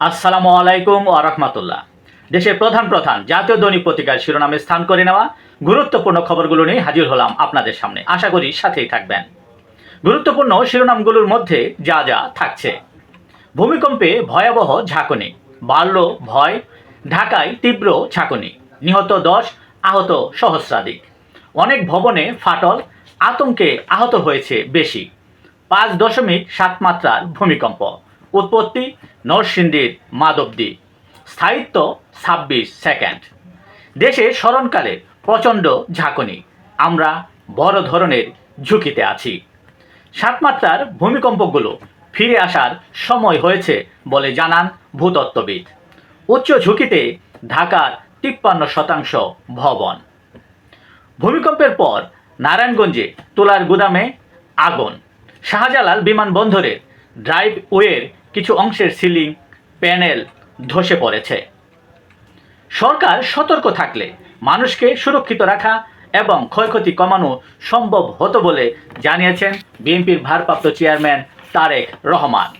আসসালামু আলাইকুম ও রহমতুল্লাহ। দেশের প্রধান প্রধান জাতীয় দৈনিক পত্রিকার শিরোনামে স্থান করে নেওয়া গুরুত্বপূর্ণ খবরগুলো নিয়ে হাজির হলাম আপনাদের সামনে। আশা করি সাথেই থাকবেন। গুরুত্বপূর্ণ শিরোনামগুলোর মধ্যে যা যা থাকছে। ভূমিকম্পে ভয়াবহ ঝাঁকুনি, বাড়ল ভয়, ঢাকায় তীব্র ঝাঁকুনি, নিহত দশ, আহত সহস্রাধিক। অনেক ভবনে ফাটল, আতঙ্কে আহত হয়েছে বেশি। পাঁচ দশমিক সাত মাত্রার ভূমিকম্প। উৎপত্তি নরসিংদীর মাধবদী। স্থায়িত্ব ছাব্বিশ সেকেন্ড। দেশে স্মরণকালে প্রচণ্ড ঝাঁকুনি। আমরা বড় ধরনের ঝুঁকিতে আছি। সাতমাত্রার ভূমিকম্পগুলো ফিরে আসার সময় হয়েছে বলে জানান ভূতত্ত্ববিদ। উচ্চ ঝুঁকিতে ঢাকার তিপ্পান্ন শতাংশ ভবন। ভূমিকম্পের পর নারায়ণগঞ্জে তুলার গুদামে আগুন। শাহজালাল বিমানবন্দরের ড্রাইভ ওয়ের কিছু অংশের সিলিং, প্যানেল ধসে পড়েছে। সরকার সতর্ক থাকলে মানুষকে সুরক্ষিত রাখা এবং ক্ষয়ক্ষতি কমানো সম্ভব হতো বলে জানিয়েছেন বিএনপির ভারপ্রাপ্ত চেয়ারম্যান তারেক রহমান।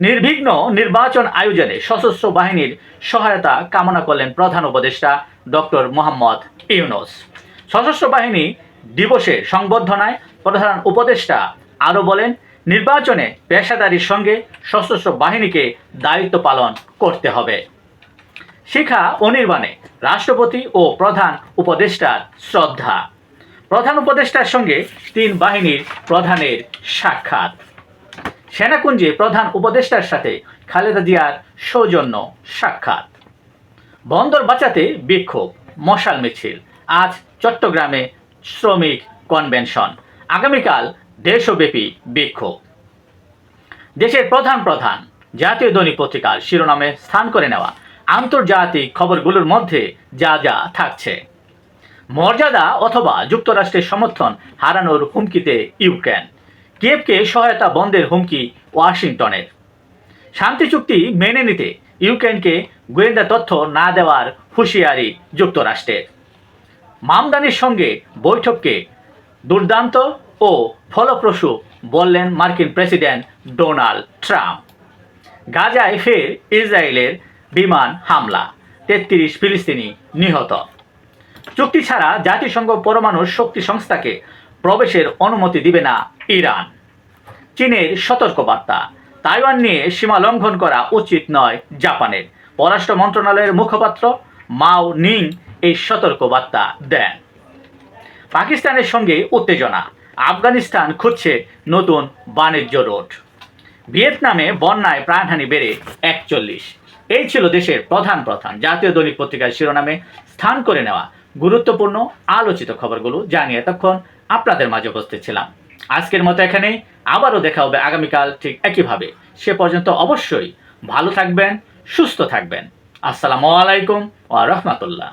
নির্বিঘ্ন নির্বাচন আয়োজনে সশস্ত্র বাহিনীর সহায়তা কামনা করলেন প্রধান উপদেষ্টা ডক্টর মোহাম্মদ ইউনুস। সশস্ত্র বাহিনী দিবসে সংবর্ধনায় প্রধান উপদেষ্টা আরও বলেন নির্বাচনে পেশাদারির সঙ্গে সশস্ত্র বাহিনীকে দায়িত্ব পালন করতে হবে। শিখা অনির্বাণে রাষ্ট্রপতি ও প্রধান উপদেষ্টার শ্রদ্ধা। প্রধান উপদেষ্টার সঙ্গে তিন বাহিনীর প্রধানের সাক্ষাৎ। সেনাকুঞ্জে প্রধান উপদেষ্টার সাথে খালেদা জিয়ার সৌজন্য সাক্ষাৎ। বন্দর বাঁচাতে বিক্ষোভ, মশাল মিছিল। আজ চট্টগ্রামে শ্রমিক কনভেনশন। আগামীকাল দেশব্যাপী বিক্ষোভ। দেশের প্রধান প্রধান জাতীয় দৈনিক পত্রিকার শিরোনামে স্থান করে নেওয়া আন্তর্জাতিক খবরগুলোর মধ্যে যা যা থাকছে। মর্যাদা অথবা যুক্তরাষ্ট্রের সমর্থন হারানোর হুমকিতে ইউক্রেন। কিয়েভকে সহায়তা বন্ধের হুমকি ওয়াশিংটনের। শান্তি চুক্তি মেনে নিতে ইউক্রেনকে গোয়েন্দা তথ্য না দেওয়ার হুঁশিয়ারি যুক্তরাষ্ট্রের। মামদানির সঙ্গে বৈঠককে দুর্দান্ত ও ফলপ্রসূ বললেন মার্কিন প্রেসিডেন্ট ডোনাল্ড ট্রাম্প। গাজায় ফের ইসরায়েলের বিমান হামলা, তেত্রিশ ফিলিস্তিনি নিহত। চুক্তি ছাড়া জাতিসংঘ পরমাণু শক্তি সংস্থাকে প্রবেশের অনুমতি দিবে না ইরান। চীনের সতর্কবার্তা, তাইওয়ান নিয়ে সীমা লঙ্ঘন করা উচিত নয় জাপানের। পররাষ্ট্র মন্ত্রণালয়ের মুখপাত্র মাও নিং এই সতর্কবার্তা দেন। পাকিস্তানের সঙ্গে উত্তেজনা আফগানিস্তান খুঁজছে নতুন বাণিজ্য রোড। ভিয়েতনামে বন্যায় প্রাণহানি বেড়ে একচল্লিশ। এই ছিল দেশের প্রধান প্রধান জাতীয় দৈনিক পত্রিকার শিরোনামে স্থান করে নেওয়া গুরুত্বপূর্ণ আলোচিত খবরগুলো জানিয়ে এতক্ষণ আপনাদের মাঝে উপস্থিত ছিলাম। আজকের মতো এখানেই। আবারও দেখা হবে আগামীকাল ঠিক একইভাবে। সে পর্যন্ত অবশ্যই ভালো থাকবেন, সুস্থ থাকবেন। আসসালামু আলাইকুম ও রাহমাতুল্লাহ।